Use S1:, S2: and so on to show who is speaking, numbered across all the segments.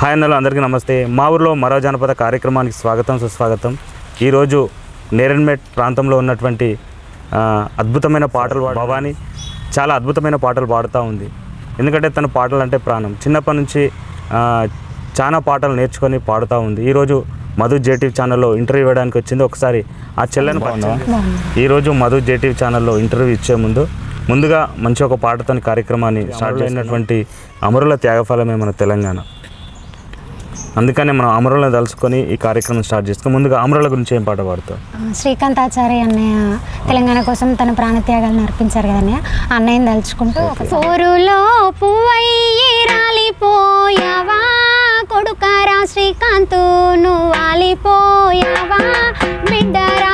S1: Hi అన్నలు అందరికీ నమస్తే. మా ఊర్లో మరో జానపద కార్యక్రమానికి స్వాగతం సుస్వాగతం. ఈరోజు నేరన్మెట్ ప్రాంతంలో ఉన్నటువంటి అద్భుతమైన పాటలు భవాని చాలా అద్భుతమైన పాటలు పాడుతూ ఉంది. ఎందుకంటే తన పాటలు అంటే ప్రాణం. చిన్నప్పటి నుంచి చాలా పాటలు నేర్చుకొని పాడుతూ ఉంది. ఈరోజు మధు జేటీవీ ఛానల్లో ఇంటర్వ్యూ ఇవ్వడానికి వచ్చింది. ఒకసారి ఆ చెల్లెని బాగుందా ఈరోజు మధు జేటీవీ ఛానల్లో ఇంటర్వ్యూ ఇచ్చే ముందు ముందుగా మంచి ఒక పాటతోని కార్యక్రమాన్ని స్టార్ట్ అయినటువంటి అమరుల త్యాగఫలమే మన తెలంగాణ. అందుకనే మనం అమరులను తలుసుకొని ఈ కార్యక్రమం స్టార్ట్ చేసుకుని ముందుగా అమరుల గురించి ఏం పాట పాడుతాం
S2: శ్రీకాంత్ ఆచార్య అన్నయ్య తెలంగాణ కోసం తన ప్రాణత్యాగాలను అర్పించారు కదా అన్నయ్యని తలుచుకుంటూ పోరులో పువ్వయ్యి రాలిపోయావా? కొడుకారా శ్రీకాంత్ నువ్వు వాలిపోయావా బిడ్డరా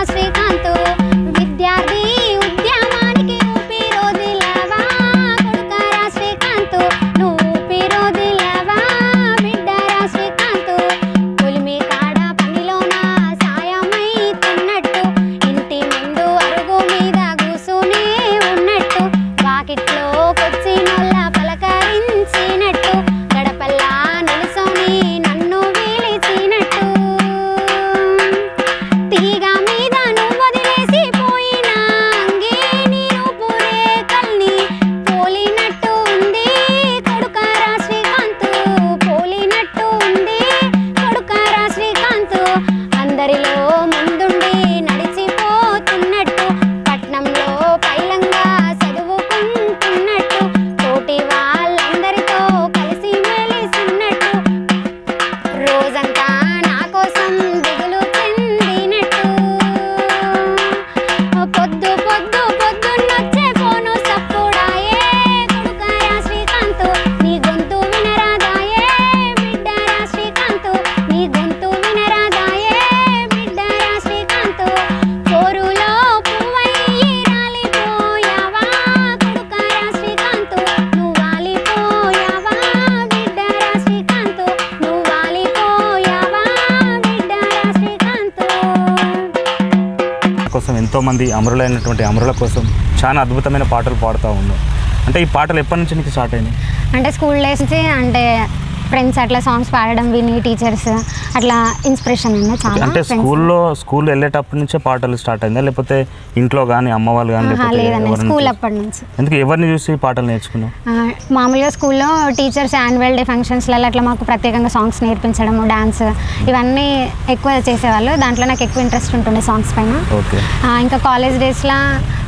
S1: ఎంతోమంది అమరులైనటువంటి అమరుల కోసం చాలా అద్భుతమైన పాటలు పాడుతూ ఉన్నాం అంటే ఈ పాటలు ఎప్పటి నుంచి నీకు స్టార్ట్ అయినాయి?
S2: అంటే స్కూల్ డేస్ నుంచి అంటే ఫ్రెండ్స్ అట్లా సాంగ్స్ పాడడం విని టీచర్స్ అట్లా ఇన్స్పిరేషన్ అన్న చాలా
S1: అంటే. స్కూల్లో స్కూల్ వెళ్ళేటప్పటి నుంచే పాటలు స్టార్ట్ అయిందా? లేకపోతే ఇంట్లో కానీ అమ్మ వాళ్ళు కానీ ఎవరిని
S2: స్కూల్ అప్పటి నుంచి.
S1: ఎందుకు ఎవరిని చూసి పాటలు నేర్చుకున్నావు?
S2: ఆ, మామూలుగా స్కూల్లో టీచర్స్ యాన్యువల్ డే ఫంక్షన్స్లలో అట్లా మాకు ప్రత్యేకంగా సాంగ్స్ నేర్పించడము డాన్స్ ఇవన్నీ ఎక్కువ చేసేవాళ్ళు. దాంట్లో నాకు ఎక్కువ ఇంట్రెస్ట్ ఉంటుండే సాంగ్స్ పైన. ఇంకా కాలేజ్ డేస్లో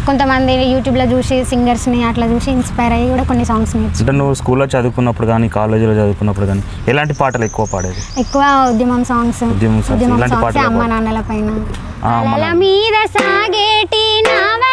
S2: కొంతమంది యూట్యూబ్లో చూసి సింగర్స్ని అట్లా చూసి ఇన్స్పైర్ అయ్యి కూడా కొన్ని సాంగ్స్ నేర్చు
S1: అంటే నువ్వు స్కూల్లో చదువుకున్నప్పుడు కానీ కాలేజీలో చదువుకున్నప్పుడు కానీ ఎలాంటి పాటలు ఎక్కువ పాడేది
S2: ఎక్కువ ఉద్యమం సాంగ్స్
S1: ఉద్యమం
S2: సాంగ్స్
S1: పాటలు
S2: అమ్మ. నాన్నల పైన. మీద సాగేటి నావరా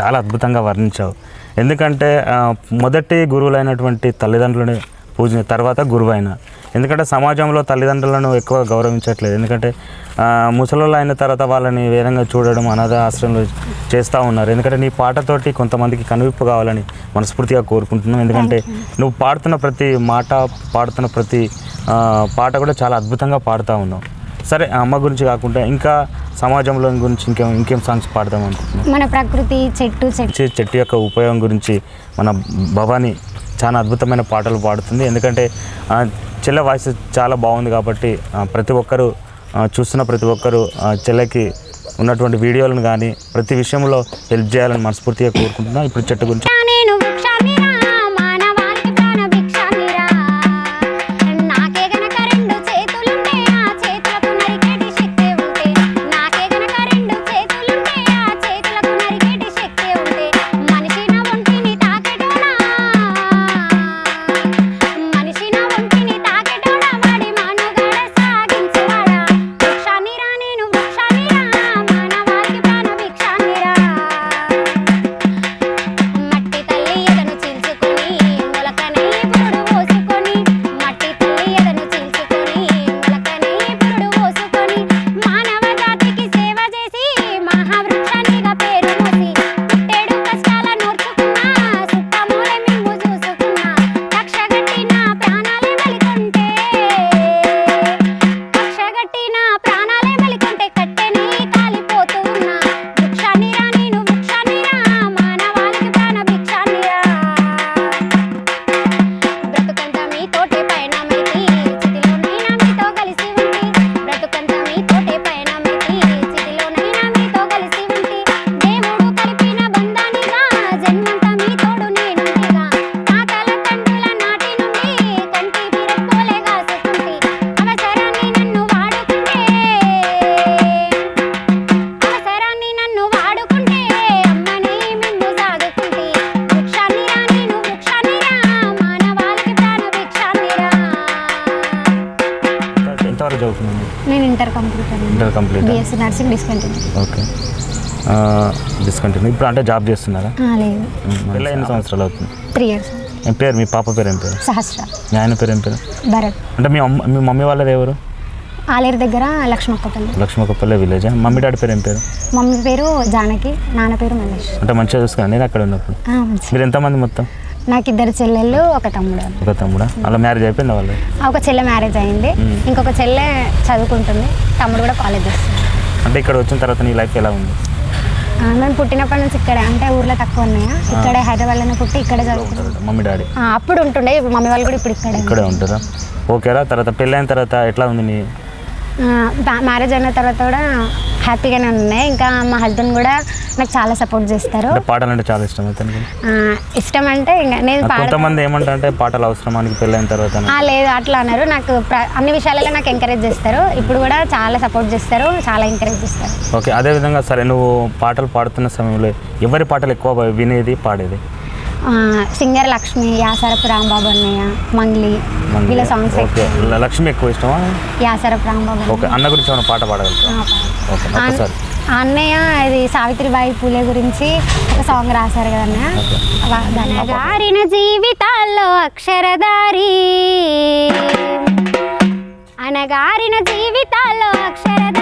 S1: చాలా అద్భుతంగా వర్ణించావు. ఎందుకంటే మొదటి గురువులైనటువంటి తల్లిదండ్రులని పూజ తర్వాత గురువు అయిన ఎందుకంటే సమాజంలో తల్లిదండ్రులను ఎక్కువ గౌరవించట్లేదు. ఎందుకంటే ముసలోళ్ళు అయిన తర్వాత వాళ్ళని వేరంగా చూడడం అనాథ ఆశ్రయంలో చేస్తూ ఉన్నారు. ఎందుకంటే నీ పాటతోటి కొంతమందికి కనువిప్పు కావాలని మనస్ఫూర్తిగా కోరుకుంటున్నాం. ఎందుకంటే నువ్వు పాడుతున్న ప్రతి మాట పాడుతున్న ప్రతి పాట కూడా చాలా అద్భుతంగా పాడుతూ ఉన్నావు. సరే అమ్మ గురించి కాకుండా ఇంకా సమాజంలో గురించి ఇంకేం ఇంకేం సాంగ్స్ పాడదాం అనుకుంటున్నాం
S2: మన ప్రకృతి చెట్టు చెట్టు.
S1: చెట్టు యొక్క ఉపయోగం గురించి మన భవానీ చాలా అద్భుతమైన పాటలు పాడుతుంది. ఎందుకంటే చెల్లె వాయిస్ చాలా బాగుంది కాబట్టి ప్రతి ఒక్కరూ చూస్తున్న ప్రతి ఒక్కరూ చెల్లెకి ఉన్నటువంటి వీడియోలను కానీ ప్రతి విషయంలో హెల్ప్ చేయాలని మనస్ఫూర్తిగా కోరుకుంటున్నాం. ఇప్పుడు చెట్టు గురించి ఎంతవరకు చదువుతున్నాను
S2: నేను inter complete
S1: inter complete
S2: BSc nursing discontinue
S1: okay. Discontinue ఇప్పుడు అంటే జాబ్ చేస్తున్నారా?
S2: లేదు.
S1: పిల్ల ఎన్ని సంవత్సరాలు అవుతుంది?
S2: త్రీ ఇయర్స్
S1: ఏం పేరు? మీ పాప పేరు ఏం పేరు?
S2: సహస్ర.
S1: మీ ఆయన పేరు ఏం పేరు?
S2: భరత్.
S1: అంటే మీ అమ్మ మీ మమ్మీ వాళ్ళది ఎవరు?
S2: ఆలేరు దగ్గర Lakshmakkapalli.
S1: Lakshmakapalle village mummy daddy పేరు ఏం పేరు?
S2: మమ్మీ పేరు జానకి నాన్న పేరు మల్లేష్
S1: అంటే మంచిగా చూసుకున్నాను నేను అక్కడ ఉన్నప్పుడు.
S2: ఆ, మంచి.
S1: మీరు ఎంతమంది మొత్తం?
S2: నాకు ఇద్దరు చెల్లెళ్ళు ఒక తమ్ముడు.
S1: ఒక తమ్ముడా? అలా మ్యారేజ్ అయిపోయింది వాళ్ళు
S2: ఒక చెల్లె మ్యారేజ్ అయింది. ఇంకొక చెల్లె చదువుకుంటుంది. తమ్ముడు కూడా కాలేజ్ వస్తుంది.
S1: అంటే ఇక్కడ వచ్చిన తర్వాత నీ లైఫ్ ఎలా ఉంది?
S2: మేము పుట్టినప్పటి నుంచి ఇక్కడే. అంటే ఊర్లో తక్కువ ఉన్నాయా? ఇక్కడే హైదరాబాద్లోనే పుట్టి ఇక్కడే చదువుకుంటాం
S1: ఉంటారు మమ్మీ డాడీ.
S2: అప్పుడు ఉంటుండే. మమ్మీ వాళ్ళు కూడా ఇప్పుడు ఇక్కడే
S1: ఇక్కడే ఉంటారా? ఓకేరా. తర్వాత పెళ్ళైన తర్వాత ఎట్లా ఉంది నీ?
S2: మ్యారేజ్ అయిన తర్వాత కూడా హ్యాపీగానే ఉన్నాయి. ఇంకా మా హస్బెండ్ కూడా నాకు చాలా సపోర్ట్ చేస్తారు.
S1: పాటలు అంటే చాలా ఇష్టం అయితే నీకు?
S2: ఆ, ఇష్టం అంటే ఇంకా నేను
S1: కొంతమంది ఏమంటారు అంటే పాటలు అవసరమానికి పెళ్ళైన తర్వాత అని.
S2: లేదు అట్లా అన్నారు నాకు అన్ని విషయాలలో నాకు ఎంకరేజ్ చేస్తారు. ఇప్పుడు కూడా చాలా సపోర్ట్ చేస్తారు చాలా ఎంకరేజ్ చేస్తారు.
S1: ఓకే అదే విధంగా సరే నువ్వు పాటలు పాడుతున్న సమయంలో ఎవరి పాటలు ఎక్కువ వినేది పాడేది?
S2: సింగర్ లక్ష్మి యాసరపు రాంబాబు అన్నయ్య మంగ్లీ వీళ్ళ సాంగ్స్
S1: లక్ష్మి ఎక్కువ ఇష్టమా?
S2: యాసరపు రాంబాబు
S1: ఓకే. అన్న గురించి ఏమైనా పాట పాడగలుగుతా
S2: అన్నయ్య ఇది సావిత్రిబాయి పూలే గురించి ఒక సాంగ్ రాశారు కదా అన్నయ్య? వా- దాన్ని గారిన జీవితాల్లో అక్షరదారి అనగారిన జీవితాల్లో అక్షరదారి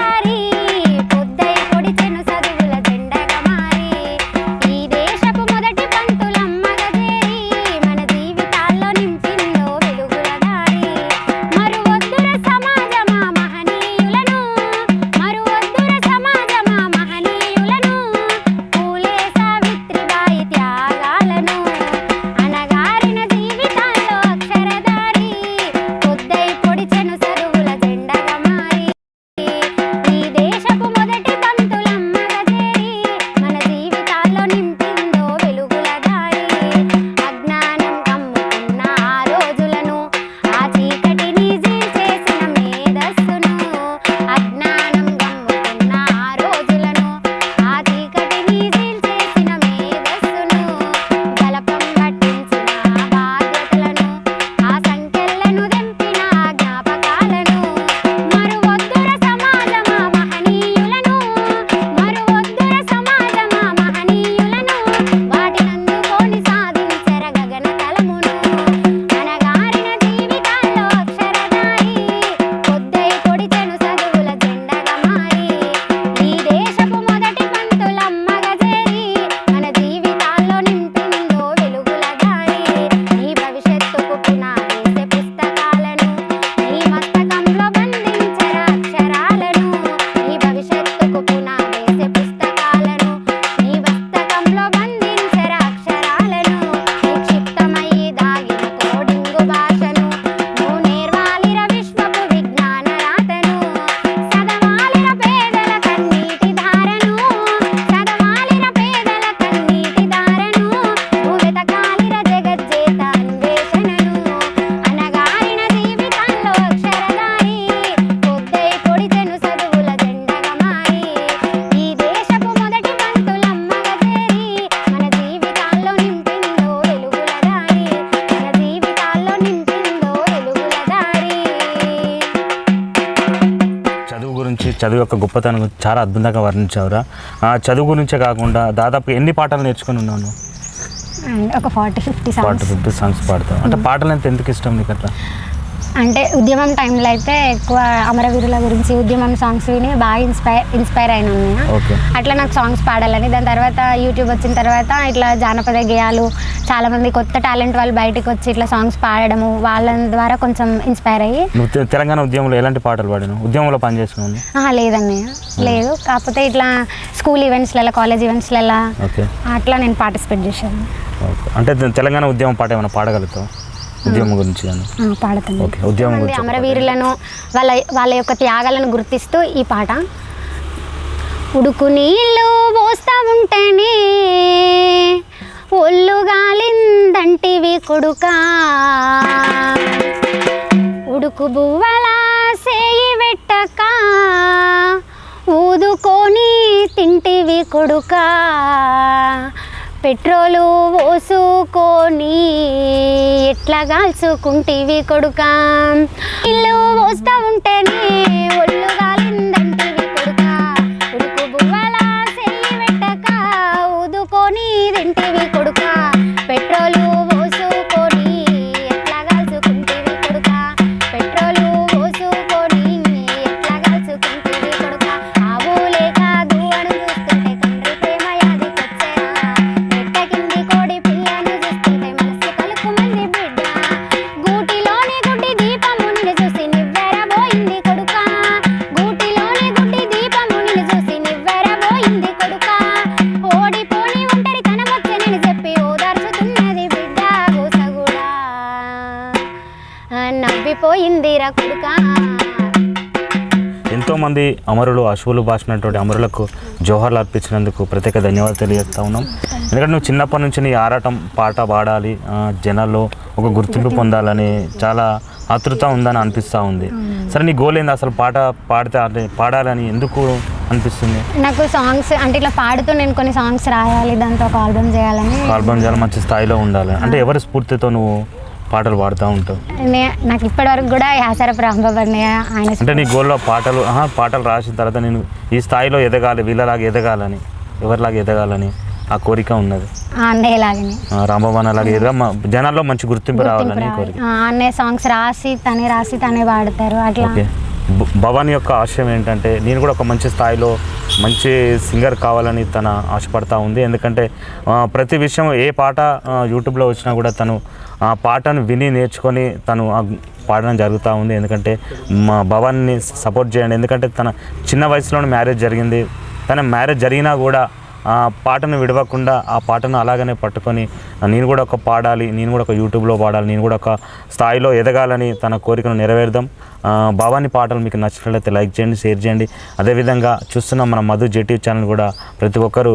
S1: గొప్పతనం చాలా అద్భుతంగా వర్ణించావురా. ఆ, చదువు గురించే కాకుండా దాదాపు ఎన్ని పాటలు నేర్చుకుని?
S2: అండ్ ఒక forty fifty songs.
S1: Fifty songs పాడతావు. అంటే పాటలు అంటే ఎందుకు ఇష్టం నీకు అట్లా
S2: అంటే ఉద్యమం టైంలో అయితే ఎక్కువ అమరవీరుల గురించి ఉద్యమం సాంగ్స్ విని బాగా ఇన్స్పైర్ ఇన్స్పైర్ అయినా అట్లా నాకు సాంగ్స్ పాడాలని. దాని తర్వాత యూట్యూబ్ వచ్చిన తర్వాత ఇట్లా జానపద గేయాలు చాలామంది కొత్త టాలెంట్ వాళ్ళు బయటకు వచ్చి ఇట్లా సాంగ్స్ పాడడము వాళ్ళ ద్వారా కొంచెం ఇన్స్పైర్ అయ్యి.
S1: తెలంగాణ ఉద్యమంలో ఎలాంటి పాటలు పాడాను ఉద్యమంలో పనిచేస్తున్నావు
S2: ఆహా, లేదన్నయ్య. లేదు. కాకపోతే ఇట్లా స్కూల్ ఈవెంట్స్లలో కాలేజ్ ఈవెంట్స్లలో అట్లా నేను పార్టిసిపేట్ చేశాను.
S1: అంటే తెలంగాణ ఉద్యమం పాట ఏమైనా పాడగలుగుతావు? ఉద్యమం గురించి
S2: పాడుతాను.
S1: ఓకే ఉద్యమం గురించి.
S2: అమరవీరులను వాళ్ళ వాళ్ళ యొక్క త్యాగాలను గుర్తిస్తూ ఈ పాట? ఉడుకు నీళ్ళు పోస్తా ఉంటేనే ఒళ్ళు గాలిందంటివి కొడుకా. ఉడుకు బువ్వల సేయి పెట్టక ఊదుకొని తింటివి కొడుకా. పెట్రోలు పోసుకొని ఎట్లా కాల్చుకుంటేవి కొడుకా? ఇల్లు పోస్తా
S1: ఎంతోమంది అమరులు అశువులు బాసినటువంటి అమరులకు జోహర్లు అర్పించినందుకు ప్రత్యేక ధన్యవాదాలు తెలియజేస్తా ఉన్నాం. ఎందుకంటే నువ్వు చిన్నప్పటి నుంచి నీ ఆరాటం పాట పాడాలి జనాల్లో ఒక గుర్తింపు పొందాలని చాలా ఆతృత ఉందని అనిపిస్తూ ఉంది. సరే నీ గోల్ ఏంది? అసలు పాట పాడితే పాడాలని ఎందుకు అనిపిస్తుంది?
S2: నాకు సాంగ్స్ అంటే ఇట్లా పాడుతూ నేను కొన్ని సాంగ్స్ రాయాలి దాంతో ఒక ఆల్బమ్ చేయాలని.
S1: ఆల్బమ్ చాలా మంచి స్థాయిలో ఉండాలి. అంటే ఎవరి స్ఫూర్తితో నువ్వు పాటలు పాడుతూ ఉంటావు?
S2: నే- నాకు ఇప్పటివరకు కూడా యాసరపు రాంబాబు ఆయన
S1: అంటే నీ గోల్లో పాటలు పాటలు రాసిన తర్వాత నేను ఈ స్థాయిలో ఎదగాలి వీళ్ళలాగా ఎదగాలని ఎవరిలాగా ఎదగాలని ఆ కోరిక ఉన్నది.
S2: ఆ అన్నయ్య లాగానే
S1: ఆ, రాంబాబు ఎదుగా మా జనాల్లో మంచి గుర్తింపు రావాలని కోరిక.
S2: ఆ అన్నయ్య సాంగ్స్ రాసి తనే రాసి తనే పాడతారు అట్లా.
S1: భవాన్ యొక్క ఆశయం ఏంటంటే నేను కూడా ఒక మంచి స్థాయిలో మంచి సింగర్ కావాలని తన ఆశపడతా ఉంది. ఎందుకంటే ప్రతి విషయం ఏ పాట యూట్యూబ్లో వచ్చినా కూడా తను ఆ పాటను విని నేర్చుకొని తను పాడడం జరుగుతూ ఉంది. ఎందుకంటే మా భవాన్ని సపోర్ట్ చేయండి. ఎందుకంటే తన చిన్న వయసులోనే మ్యారేజ్ జరిగింది. తన మ్యారేజ్ జరిగినా కూడా ఆ పాటను విడవకుండా ఆ పాటను అలాగనే పట్టుకొని నేను కూడా ఒక పాడాలి నేను కూడా ఒక యూట్యూబ్లో పాడాలి నేను కూడా ఒక స్థాయిలో ఎదగాలని తన కోరికను నెరవేర్దాం. భవాని పాటలు మీకు నచ్చినట్లయితే లైక్ చేయండి షేర్ చేయండి. అదేవిధంగా చూస్తున్న మన మధు జేటీ ఛానల్ కూడా ప్రతి ఒక్కరూ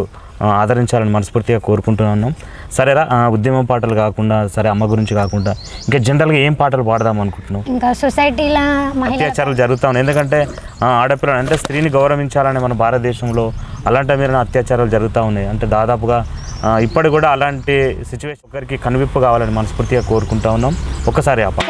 S1: ఆదరించాలని మనస్ఫూర్తిగా కోరుకుంటున్నాను సరేరా ఉద్యమం పాటలు కాకుండా సరే అమ్మ గురించి కాకుండా ఇంకా జనరల్గా ఏం పాటలు పాడదాం అనుకుంటున్నావు?
S2: ఇంకా సొసైటీలో
S1: అత్యాచారాలు జరుగుతూ ఉన్నాయి. ఎందుకంటే ఆ, ఆడపిల్ల అంటే స్త్రీని గౌరవించాలని మన భారతదేశంలో అలాంటి మీద అత్యాచారాలు జరుగుతూ ఉన్నాయి. అంటే దాదాపుగా ఆ, ఇప్పటికి కూడా అలాంటి సిచ్యువేషన్ ఒకరికి కనువిప్పు కావాలని మనస్ఫూర్తిగా కోరుకుంటా ఉన్నాం. ఒకసారి ఆ పాట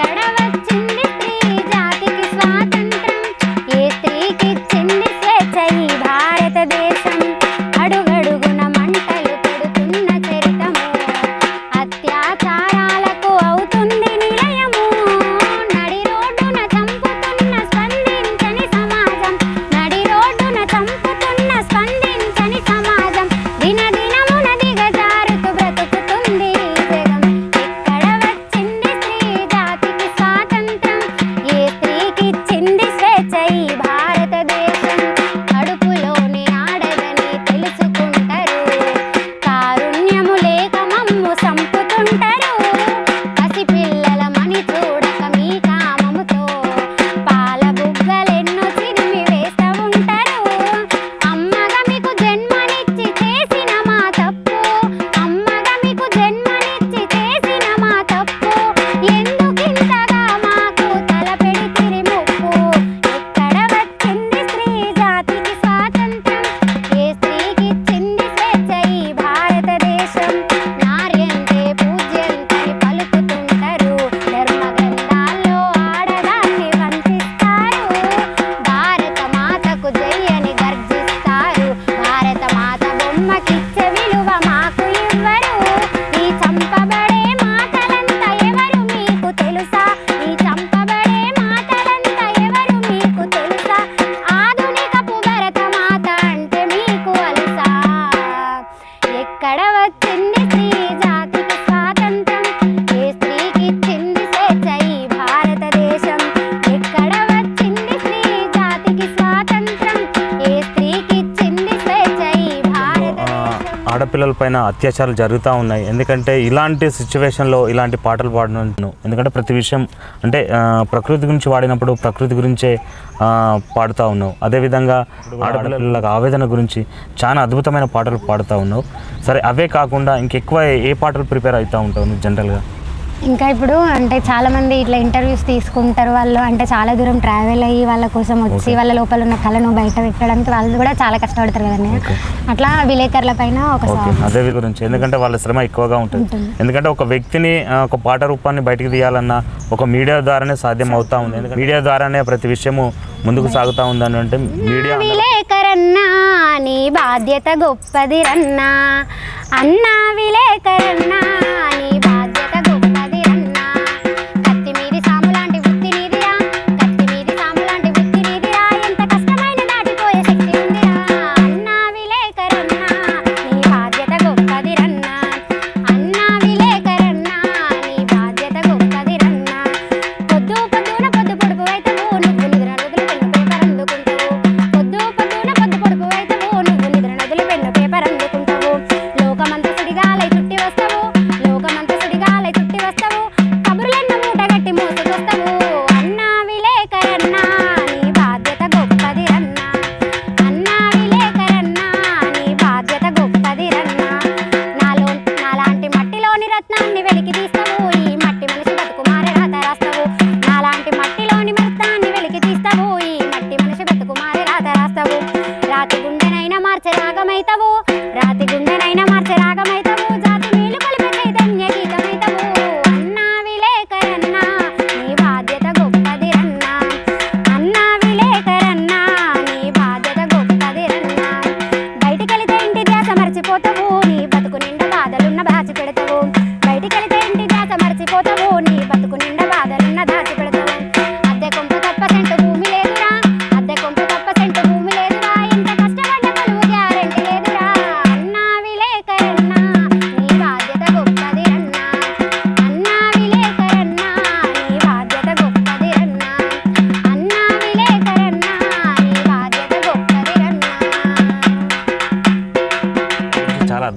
S1: పైన అత్యాచారాలు జరుగుతూ ఉన్నాయి. ఎందుకంటే ఇలాంటి సిచ్యువేషన్లో ఇలాంటి పాటలు పాడను. ఎందుకంటే ప్రతి విషయం అంటే ప్రకృతి గురించి వాడినప్పుడు ప్రకృతి గురించే పాడుతూ ఉన్నావు. అదేవిధంగా ఆడపిల్లల ఆవేదన గురించి చాలా అద్భుతమైన పాటలు పాడుతూ ఉన్నావు. సరే అవే కాకుండా ఇంకెక్కువ ఏ పాటలు ప్రిపేర్ అవుతూ ఉంటావు నువ్వు జనరల్గా?
S2: ఇంకా ఇప్పుడు అంటే చాలా మంది ఇట్లా ఇంటర్వ్యూస్ తీసుకుంటారు వాళ్ళు. అంటే చాలా దూరం ట్రావెల్ అయ్యి వాళ్ళ కోసం వచ్చి వాళ్ళ లోపల ఉన్న కళను బయట పెట్టడానికి వాళ్ళు కూడా చాలా కష్టపడతారు కదండి. అట్లా విలేకరుల పైన ఒక
S1: అదే గురించి. ఎందుకంటే వాళ్ళ శ్రమ ఎక్కువగా ఉంటుంది. ఎందుకంటే ఒక వ్యక్తిని ఒక పాట రూపాన్ని బయటికి తీయాలన్నా ఒక మీడియా ద్వారానే సాధ్యం అవుతా ఉంది. ఎందుకంటే మీడియా ద్వారానే ప్రతి విషయము ముందుకు సాగుతూ ఉందని అంటే మీడియా
S2: విలేకరన్నా నీ బాధ్యత గొప్పది రన్నా అన్నా విలేకరన్నా నీ 歌
S1: を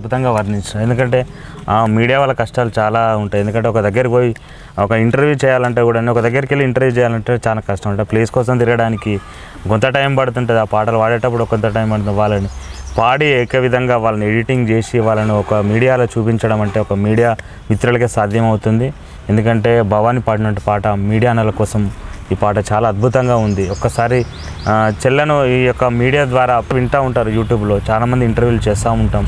S1: అద్భుతంగా వర్ణించారు. ఎందుకంటే ఆ, మీడియా వాళ్ళ కష్టాలు చాలా ఉంటాయి. ఎందుకంటే ఒక దగ్గరికి పోయి ఒక ఇంటర్వ్యూ చేయాలంటే కూడా ఒక దగ్గరికి వెళ్ళి ఇంటర్వ్యూ చేయాలంటే చాలా కష్టం ఉంటుంది. ప్లేస్ కోసం తిరగడానికి కొంత టైం పడుతుంటుంది. ఆ పాటలు పాడేటప్పుడు కొంత టైం పడుతుంది. వాళ్ళని పాడి ఏక విధంగా వాళ్ళని ఎడిటింగ్ చేసి వాళ్ళని ఒక మీడియాలో చూపించడం అంటే ఒక మీడియా మిత్రులకే సాధ్యమవుతుంది. ఎందుకంటే భవానీ పాడినట్టు పాట మీడియానల కోసం ఈ పాట చాలా అద్భుతంగా ఉంది. ఒక్కసారి చెల్లెను చెల్లను ఈ యొక్క మీడియా ద్వారా వింటూ ఉంటారు యూట్యూబ్లో. చాలామంది ఇంటర్వ్యూలు చేస్తూ ఉంటాం.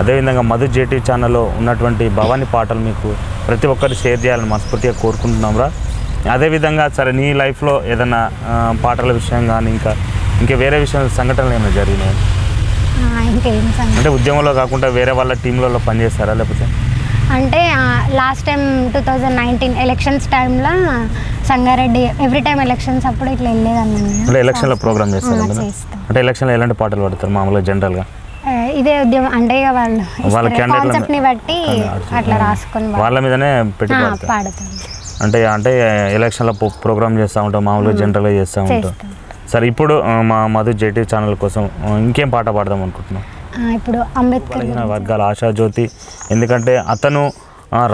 S1: అదేవిధంగా మధు జేటీ ఛానల్లో ఉన్నటువంటి భవానీ పాటలు మీకు ప్రతి ఒక్కరు షేర్ చేయాలని మనస్ఫూర్తిగా కోరుకుంటున్నాం రా అదేవిధంగా సరే నీ లైఫ్లో ఏదైనా పాటల విషయం కానీ ఇంకా ఇంకా వేరే విషయం సంఘటనలు ఏమైనా జరిగినాయి? అంటే ఉద్యమంలో కాకుండా వేరే వాళ్ళ టీంలలో పనిచేస్తారా లేకపోతే?
S2: అంటే last time two thousand nineteen elections టైంలో సంగారెడ్డి ఎవ్రీ టైం ఎలక్షన్స్ అప్పుడు ఇట్లా వెళ్ళేదాన్ని
S1: అంటే ఎలక్షన్లో ప్రోగ్రామ్ చేస్తారు. అంటే ఎలక్షన్లో ఎలాంటి పాటలు పాడతారు మామూలుగా జనరల్గా?
S2: ఇదే ఉద్యమం. అంటే వాళ్ళు కాన్సెప్ట్ని బట్టి అట్లా రాసుకొని
S1: వాళ్ళ మీదనే పెట్టి
S2: పాడుతాం
S1: అంటే అంటే ఎలక్షన్లో ప్రోగ్రామ్ చేస్తూ ఉంటాం మామూలుగా జనరల్గా చేస్తూ ఉంటాం. సరే ఇప్పుడు మా మధు జేటీ ఛానల్ కోసం ఇంకేం పాట పాడదాం అనుకుంటున్నాం
S2: ఇప్పుడు అంబేద్కర్
S1: వర్గాల ఆశాజ్యోతి ఎందుకంటే అతను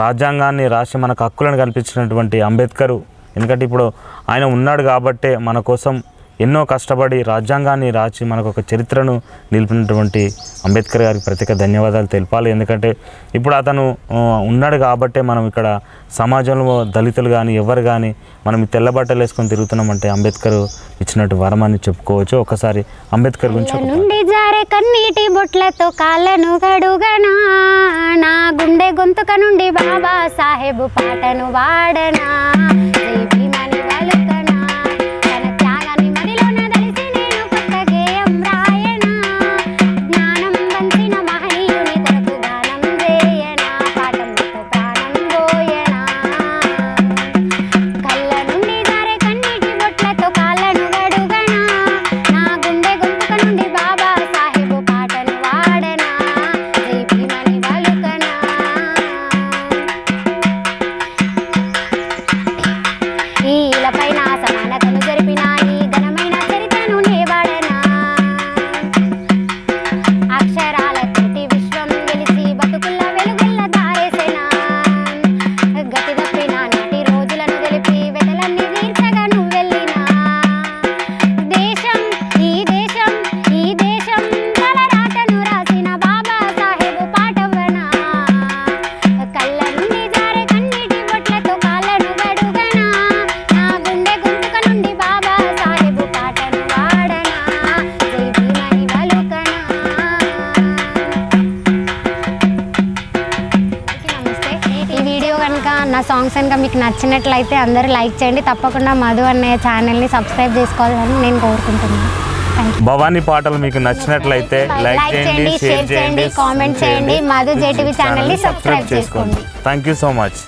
S1: రాజ్యాంగాన్ని రాసి మనకు హక్కులను కల్పించినటువంటి అంబేద్కరు. ఎందుకంటే ఇప్పుడు ఆయన ఉన్నాడు కాబట్టే మన కోసం ఎన్నో కష్టపడి రాజ్యాంగాన్ని రాసి మనకు ఒక చరిత్రను నిలిపినటువంటి అంబేద్కర్ గారికి ప్రత్యేక ధన్యవాదాలు తెలపాలి. ఎందుకంటే ఇప్పుడు అతను ఉన్నాడు కాబట్టే మనం ఇక్కడ సమాజంలో దళితులు కానీ ఎవరు కానీ మనం ఈ తెల్ల బట్టలు వేసుకొని తిరుగుతున్నామంటే అంబేద్కర్ ఇచ్చినట్టు వరం అని చెప్పుకోవచ్చు. ఒకసారి అంబేద్కర్ గురించి
S2: నుండి జారే కన్నీటి బొట్లతో కాళ్ళను గడుగనా నా గుండె గొంతుక నుండి బాబా సాహెబు పాటను వాడనా నచ్చినట్లయితే అందరూ లైక్ చేయండి. తప్పకుండా మధు అన్నయ్య ఛానల్ని సబ్స్క్రైబ్ చేసుకోవాలని నేను కోరుకుంటున్నాను.
S1: భవానీ పాటలు మీకు నచ్చినట్లయితే లైక్ చేయండి షేర్ చేయండి
S2: కామెంట్ చేయండి. మధు జేటీవీ ఛానల్ని సబ్స్క్రైబ్ చేసుకోండి.
S1: Thank you so much